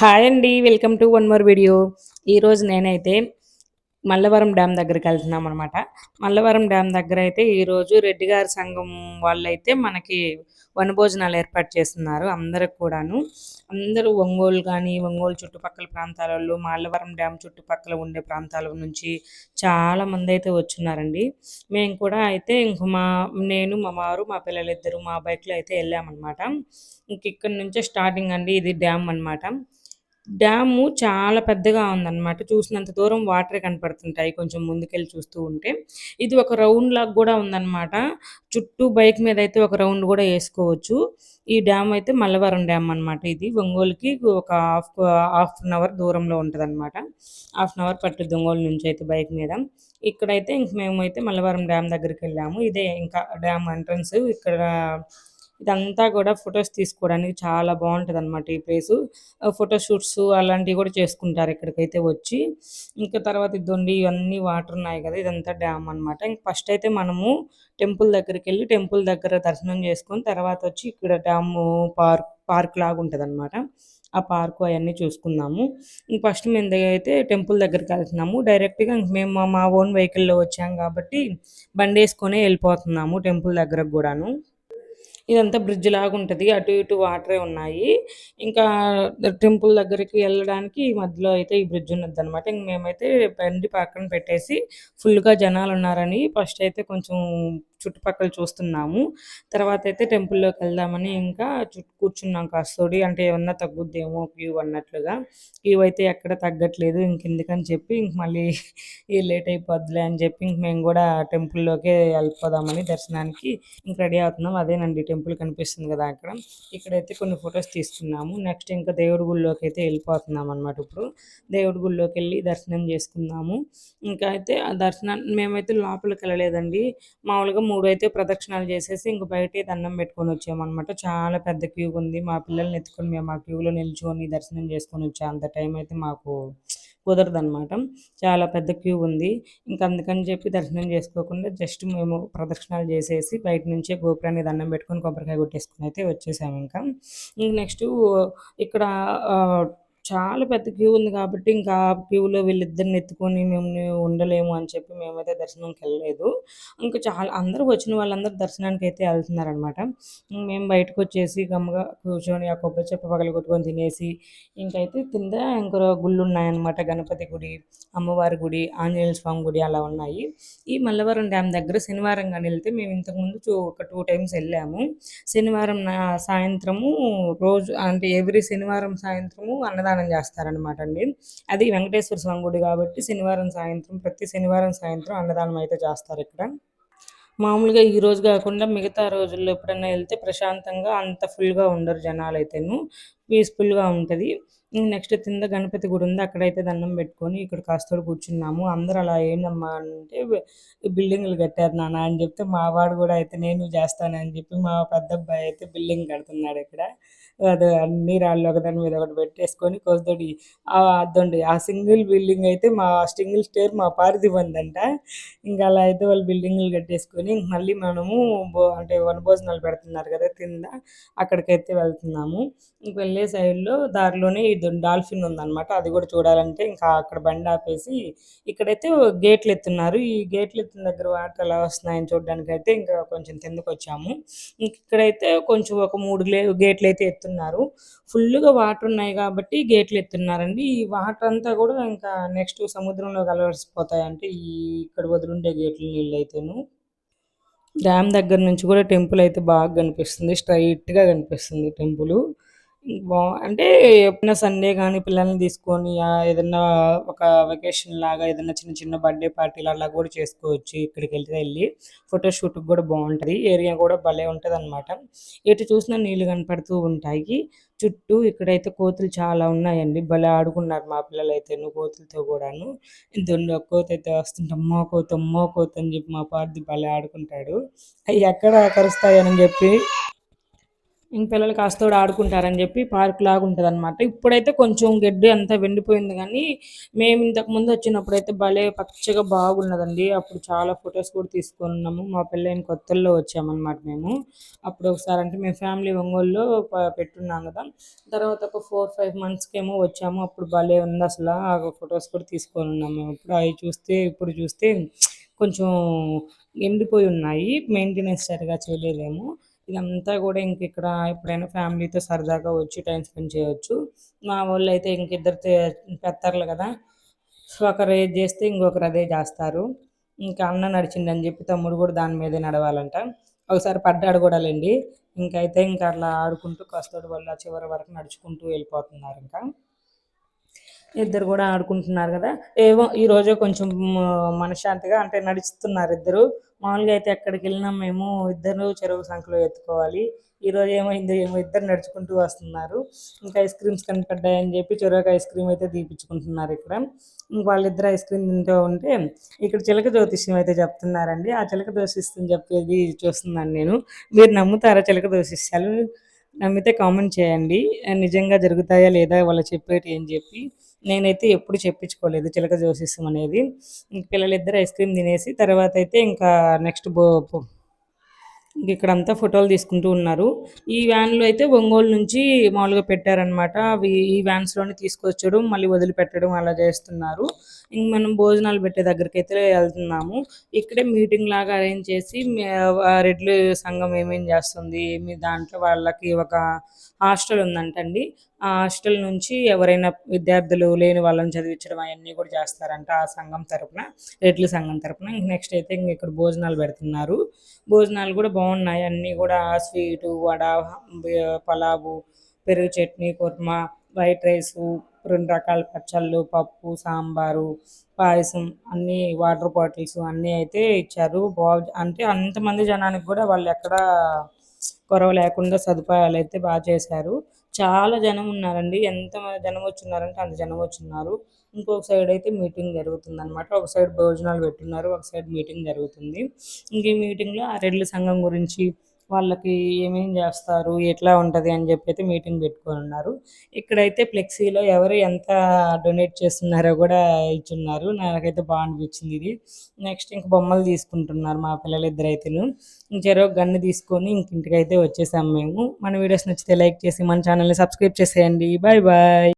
Hi అండి welcome to one more video. ఈరోజు నేనైతే మల్లవరం డ్యామ్ దగ్గరికి వెళ్తున్నాం అనమాట మల్లవరం డ్యామ్ దగ్గర అయితే ఈరోజు రెడ్డి గారి సంఘం వాళ్ళైతే మనకి వనభోజనాలు ఏర్పాటు చేస్తున్నారు అందరికి కూడాను. అందరూ ఒంగోలు కానీ ఒంగోలు చుట్టుపక్కల ప్రాంతాలలో మల్లవరం డ్యామ్ చుట్టుపక్కల ఉండే ప్రాంతాల నుంచి చాలా మంది అయితే వచ్చున్నారండి. మేము కూడా అయితే ఇంక మా నేను మా వారు మా పిల్లలు ఇద్దరు మా బైక్లో అయితే వెళ్ళామన్నమాట. ఇంక ఇక్కడ నుంచే స్టార్టింగ్ అండి ఇది డ్యామ్ అనమాట డ్యాము చాలా పెద్దగా ఉందన్నమాట. చూసినంత దూరం వాటరే కనపడుతుంటాయి కొంచెం ముందుకెళ్ళి చూస్తూ ఉంటే. ఇది ఒక రౌండ్ లాగా కూడా ఉందన్నమాట. చుట్టూ బైక్ మీద అయితే ఒక రౌండ్ కూడా వేసుకోవచ్చు ఈ డ్యామ్ అయితే మల్లవరం డ్యామ్ అనమాట ఇది. ఒంగోలుకి ఒక హాఫ్ హాఫ్ అన్ అవర్ దూరంలో ఉంటదనమాట. హాఫ్ అన్ అవర్ పట్టుద్ది ఒంగోలు నుంచి అయితే బైక్ మీద. ఇక్కడైతే ఇంక మేమైతే మల్లవరం డ్యామ్ దగ్గరికి వెళ్ళాము ఇదే ఇంకా డ్యామ్ ఎంట్రన్స్. ఇక్కడ ఇదంతా కూడా ఫొటోస్ తీసుకోవడానికి చాలా బాగుంటుంది అనమాట ఈ ప్లేసు. ఫోటోషూట్స్ అలాంటివి కూడా చేసుకుంటారు ఇక్కడికైతే వచ్చి. ఇంకా తర్వాత ఇదండి ఇవన్నీ వాటర్ ఉన్నాయి కదా! ఇదంతా డ్యామ్ అనమాట. ఇంక ఫస్ట్ అయితే మనము టెంపుల్ దగ్గరికెళ్ళి టెంపుల్ దగ్గర దర్శనం చేసుకొని తర్వాత వచ్చి ఇక్కడ డ్యాము పార్క్ పార్క్ లాగా ఉంటదనమాట. ఆ పార్క్ అవన్నీ చూసుకుందాము. ఇంక ఫస్ట్ మేము అయితే టెంపుల్ దగ్గరికి వెళ్తున్నాము. డైరెక్ట్‌గా ఇంక మేము మా ఓన్ వెహికల్‌లో వచ్చాం కాబట్టి బండి వేసుకొని వెళ్ళిపోతున్నాము టెంపుల్ దగ్గరకు కూడాను ఇదంతా బ్రిడ్జ్ లాగా ఉంటది. అటు ఇటు వాటరే ఉన్నాయి. ఇంకా టెంపుల్ దగ్గరికి వెళ్ళడానికి మధ్యలో అయితే ఈ బ్రిడ్జ్ ఉన్నదనమాట. ఇంక మేమైతే బండి పక్కన పెట్టేసి ఫుల్‌గా జనాలున్నారని ఫస్ట్ అయితే కొంచెం చుట్టుపక్కల చూస్తున్నాము. తర్వాత అయితే టెంపుల్‌లోకి వెళ్దామని ఇంకా చుట్టూ కూర్చున్నాం కాస్తోడి. అంటే ఏమన్నా తగ్గుద్దేమో క్యూ అన్నట్లుగా. క్యూ అయితే ఎక్కడ తగ్గట్లేదు. ఇంకెందుకని చెప్పి ఇంక మళ్ళీ లేట్ అయిపోద్దిలే అని చెప్పి ఇంక మేము కూడా టెంపుల్‌లోకే వెళ్ళిపోదామని దర్శనానికి ఇంక రెడీ అవుతున్నాం. అదేనండి టెంపుల్ కనిపిస్తుంది కదా అక్కడ. ఇక్కడైతే కొన్ని ఫొటోస్ తీసుకున్నాము. నెక్స్ట్ ఇంకా దేవుడి గుళ్ళోకి అయితే వెళ్ళిపోతున్నాం అనమాట ఇప్పుడు. దేవుడి గుడిలోకి వెళ్ళి దర్శనం చేసుకున్నాము ఇంకా అయితే ఆ దర్శనాన్ని మేమైతే లోపలికి వెళ్ళలేదండి. మామూలుగా మూడు అయితే ప్రదక్షిణాలు చేసేసి ఇంక బయటే దండం పెట్టుకొని వచ్చామన్నమాట చాలా పెద్ద క్యూ ఉంది. మా పిల్లల్ని ఎత్తుకొని మేము ఆ క్యూలో నిల్చొని దర్శనం చేసుకొని వచ్చే అంత టైం అయితే మాకు కుదరదనమాట. చాలా పెద్ద క్యూ ఉంది. ఇంక అందుకని చెప్పి దర్శనం చేసుకోకుండా జస్ట్ మేము ప్రదక్షిణాలు చేసేసి బయట నుంచే గోపురాన్ని దండం పెట్టుకొని కొబ్బరికాయ కొట్టేసుకుని అయితే వచ్చేసాము ఇంకా. ఇంక నెక్స్ట్ ఇక్కడ చాలా పెద్ద క్యూ ఉంది కాబట్టి ఇంకా ఆ క్యూలో వీళ్ళిద్దరిని ఎత్తుకొని మేము ఉండలేము అని చెప్పి మేమైతే దర్శనంకి వెళ్ళలేదు. ఇంకా చాలా అందరూ వచ్చిన వాళ్ళందరూ దర్శనానికి అయితే వెళ్తున్నారనమాట మేము బయటకు వచ్చేసి గమ్మగా కూర్చొని ఆ కొబ్బరి చెప్ప పగలు కొట్టుకొని తినేసి ఇంకైతే కింద ఇంకో గుళ్ళు ఉన్నాయన్నమాట. గణపతి గుడి అమ్మవారి గుడి ఆంజనేయ స్వామి గుడి అలా ఉన్నాయి. ఈ మల్లవరం డ్యామ్ దగ్గర శనివారం కానీ వెళ్తే మేము ఇంతకుముందు ఒక టూ టైమ్స్ వెళ్ళాము. శనివారం సాయంత్రము రోజు అంటే ఎవ్రీ శనివారం సాయంత్రము అన్నదానం అన్నదానం చేస్తారనమాట అండి అది వెంకటేశ్వర స్వామి గుడి కాబట్టి శనివారం సాయంత్రం ప్రతి శనివారం సాయంత్రం అన్నదానం అయితే చేస్తారు ఇక్కడ. మామూలుగా ఈ రోజు కాకుండా మిగతా రోజుల్లో ఎప్పుడన్నా వెళ్తే ప్రశాంతంగా అంత ఫుల్గా ఉండరు జనాలు అయితేను పీస్ఫుల్గా ఉంటుంది. నెక్స్ట్ కింద గణపతి గుడి ఉంది. అక్కడైతే దండం పెట్టుకొని ఇక్కడ కాస్త కూర్చున్నాము. అందరూ అలా ఏంటమ్మా అంటే బిల్డింగ్లు కట్టారు నాన్న అని చెప్తే మా వాడు కూడా అయితే నేను చేస్తానని చెప్పి మా పెద్ద అబ్బాయి అయితే బిల్డింగ్ కడుతున్నాడు ఇక్కడ. అది అన్ని రాళ్ళు ఒకదాని మీద ఒకటి పెట్టేసుకొని కోసతోటి అదండి. ఆ సింగిల్ బిల్డింగ్ అయితే మా సింగిల్ స్టేర్ మా పారిది ఉందంట ఇంకా అలా అయితే వాళ్ళు బిల్డింగ్లు కట్టేసుకొని మళ్ళీ మనము అంటే వనభోజనాలు పెడుతున్నారు కదా కింద అక్కడికైతే వెళ్తున్నాము. ఇంక వెళ్ళే సైడ్లో దారిలోనే ఇది డాల్ఫిన్ ఉందన్నమాట. అది కూడా చూడాలంటే ఇంకా అక్కడ బండి ఆపేసి ఇక్కడైతే గేట్లు ఎత్తున్నారు. ఈ గేట్లు ఎత్తిన దగ్గర వాటర్ ఎలా వస్తున్నాయని చూడడానికి అయితే ఇంకా కొంచెం కిందకు వచ్చాము ఇక్కడైతే కొంచెం ఒక మూడు గేట్లు అయితే ఎత్తున్నారు. ఫుల్గా వాటర్ ఉన్నాయి కాబట్టి గేట్లు ఎత్తున్నారండి. ఈ వాటర్ అంతా కూడా ఇంకా నెక్స్ట్ సముద్రంలో కలవరిసిపోతాయి. ఈ ఇక్కడ వదిలిండే గేట్ల నీళ్ళు అయితేను. డ్యామ్ దగ్గర నుంచి కూడా టెంపుల్ అయితే బాగా కనిపిస్తుంది. స్ట్రైట్గా కనిపిస్తుంది టెంపుల్. బా అంటే ఎప్పుడైనా సండే కానీ పిల్లల్ని తీసుకొని ఏదన్నా ఒక వెకేషన్ లాగా ఏదన్నా చిన్న చిన్న బర్త్డే పార్టీలు అలా కూడా చేసుకోవచ్చు. ఇక్కడికి వెళ్తే వెళ్ళి ఫోటోషూట్కి కూడా బాగుంటుంది. ఏరియా కూడా భలే ఉంటుంది అనమాట ఎటు చూసినా నీళ్ళు కనపడుతూ ఉంటాయి. చుట్టూ ఇక్కడైతే కోతులు చాలా ఉన్నాయండి. భలే ఆడుకున్నారు మా పిల్లలు అయితే కోతులతో కూడాను. దొండ కోత అయితే వస్తుంటే అమ్మో కోత అమ్మో కోత అని చెప్పి మా పార్ది భలే ఆడుకుంటాడు. అవి ఎక్కడ కరుస్తాయని చెప్పి ఇంక పిల్లలు కాస్తోడు ఆడుకుంటారని చెప్పి పార్క్ లాగా ఉంటుంది అనమాట ఇప్పుడైతే కొంచెం గడ్డి అంతా వెండిపోయింది కానీ మేము ఇంతకు ముందు వచ్చినప్పుడైతే భలే పచ్చగా బాగున్నదండి. అప్పుడు చాలా ఫొటోస్ కూడా తీసుకున్నాము. మా పెళ్ళైన కొత్తల్లో వచ్చామన్నమాట మేము. అప్పుడు ఒకసారి అంటే మేము ఫ్యామిలీ ఒంగోలులో పెట్టున్నాం కదా. తర్వాత ఒక ఫోర్ ఫైవ్ మంత్స్కి ఏమో వచ్చాము. అప్పుడు భలే ఉంది అసలు. ఆ ఫొటోస్ కూడా తీసుకొని ఉన్నాము మేము ఇప్పుడు అవి చూస్తే ఇప్పుడు చూస్తే కొంచెం ఎండిపోయి ఉన్నాయి. మెయింటెనెన్స్ సరిగా చేయలేదేమో. ఇదంతా కూడా ఇంక ఇక్కడ ఎప్పుడైనా ఫ్యామిలీతో సరదాగా వచ్చి టైం స్పెండ్ చేయొచ్చు. మా వాళ్ళు అయితే ఇంక ఇద్దరు తే- పెత్తారులు కదా. ఒకరు ఏది చేస్తే ఇంకొకరు అదే చేస్తారు. ఇంకా అన్న నడిచిండని చెప్పి తమ్ముడు కూడా దాని మీదే నడవాలంట. ఒకసారి పడ్డాడు కూడా లేండి. ఇంకైతే ఇంకా అట్లా ఆడుకుంటూ కస్తూరి వల్ల చివరి వరకు నడుచుకుంటూ వెళ్ళిపోతున్నారు ఇంకా. ఇద్దరు కూడా ఆడుకుంటున్నారు కదా. ఏమో ఈరోజు కొంచెం మనశ్శాంతిగా అంటే నడుస్తున్నారు ఇద్దరు. మామూలుగా అయితే ఎక్కడికి వెళ్ళినా మేము ఇద్దరు చెరువు సంఖ్యలో ఎత్తుకోవాలి. ఈరోజు ఏమైందో ఏమో ఇద్దరు ఏమో ఇద్దరు నడుచుకుంటూ వస్తున్నారు. ఇంకా ఐస్ క్రీమ్స్ కనపడ్డాయని చెప్పి చెరువుకి ఐస్ క్రీమ్ అయితే తీపిచ్చుకుంటున్నారు ఇక్కడ. ఇంక వాళ్ళిద్దరు ఐస్ క్రీమ్ తింటూ ఉంటే ఇక్కడ చిలక జ్యోతిష్యం అయితే చెప్తున్నారండి. ఆ చిలక జ్యోతిష్యం చెప్పేది చూస్తున్నాను నేను. మీరు నమ్ముతారా చిలక జ్యోతిష్యాలు? నమ్మితే కామెంట్ చేయండి. నిజంగా జరుగుతాయా లేదా వాళ్ళు చెప్పేటి అని చెప్పి నేనైతే ఎప్పుడు చెప్పించుకోలేదు చిలక జ్యోతిష్యం అనేది. పిల్లలిద్దరు ఐస్ క్రీమ్ తినేసి తర్వాత అయితే ఇంకా నెక్స్ట్ బో ఇక్కడంతా ఫోటోలు తీసుకుంటూ ఉన్నారు. ఈ వ్యాన్లో అయితే ఒంగోలు నుంచి మామూలుగా పెట్టారనమాట అవి ఈ వ్యాన్స్లోనే తీసుకొచ్చడం మళ్ళీ వదిలిపెట్టడం అలా చేస్తున్నారు. ఇంక మనం భోజనాలు పెట్టే దగ్గరికి అయితే వెళ్తున్నాము. ఇక్కడే మీటింగ్ లాగా అరేంజ్ చేసి రెడ్లు సంఘం ఏమేం చేస్తుంది మీ దాంట్లో వాళ్ళకి ఒక హాస్టల్ ఉందంటండి. ఆ హాస్టల్ నుంచి ఎవరైనా విద్యార్థులు లేని వాళ్ళని చదివించడం అవన్నీ కూడా చేస్తారంట ఆ సంఘం తరపున రెడ్ల సంఘం తరపున. ఇంక నెక్స్ట్ అయితే ఇంక ఇక్కడ భోజనాలు పెడుతున్నారు. భోజనాలు కూడా బాగున్నాయి. అన్నీ కూడా స్వీటు వడ పలావు పెరుగు చట్నీ కుర్మా వైట్ రైసు రెండు రకాల పచ్చళ్ళు పప్పు సాంబారు పాయసం అన్నీ వాటర్ బాటిల్స్ అన్నీ అయితే ఇచ్చారు. బాగు అంటే అంతమంది జనానికి కూడా వాళ్ళు ఎక్కడ కొరవ లేకుండా సదుపాయాలు అయితే బాగా చేశారు. చాలా జనం ఉన్నారండి. ఎంత జనం వచ్చున్నారంటే అంత జనం వచ్చున్నారు. ఇంకొక సైడ్ అయితే మీటింగ్ జరుగుతుంది అనమాట ఒక సైడ్ భోజనాలు పెట్టున్నారు ఒక సైడ్ మీటింగ్ జరుగుతుంది. ఇంక ఈ మీటింగ్లో ఆ రెడ్ల సంఘం గురించి వాళ్ళకి ఏమేం చేస్తారు ఎట్లా ఉంటుంది అని చెప్పి అయితే మీటింగ్ పెట్టుకొని ఉన్నారు ఇక్కడైతే ఫ్లెక్సీలో ఎవరు ఎంత డొనేట్ చేస్తున్నారో కూడా ఇచ్చున్నారు. నాకైతే బాగా అనిపించింది ఇది. నెక్స్ట్ ఇంక బొమ్మలు తీసుకుంటున్నారు మా పిల్లలు ఇద్దరు అయితేను చెరో గన్ను తీసుకొని ఇంక అయితే వచ్చేసాం మేము. మన వీడియోస్ నచ్చితే లైక్ చేసి మన ఛానల్ని సబ్స్క్రైబ్ చేసేయండి. Bye bye.